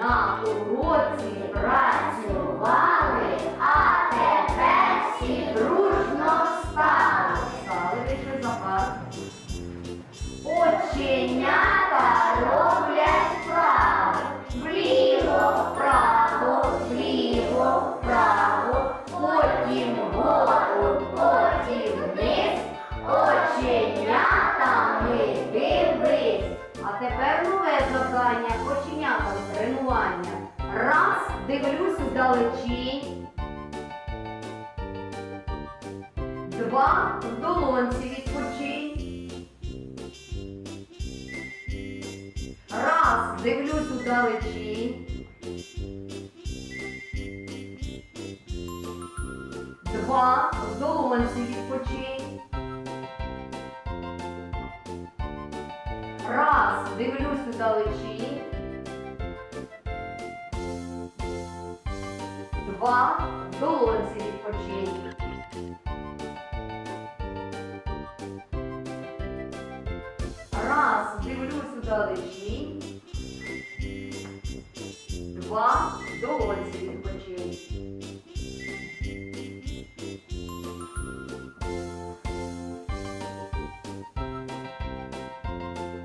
На уроці працювали, вниз, оченятами дивись. А тепер нове завдання, оченятам тренування. Раз, дивлюсь вдалечінь. Два, в долонці відпочинь. Раз, дивлюсь удалечінь. Два, в долонці відпочинь. Раз, дивлюсь удалечінь. Два, долонці відпочинь. Раз, дивлюсь удалечінь. Два, долонці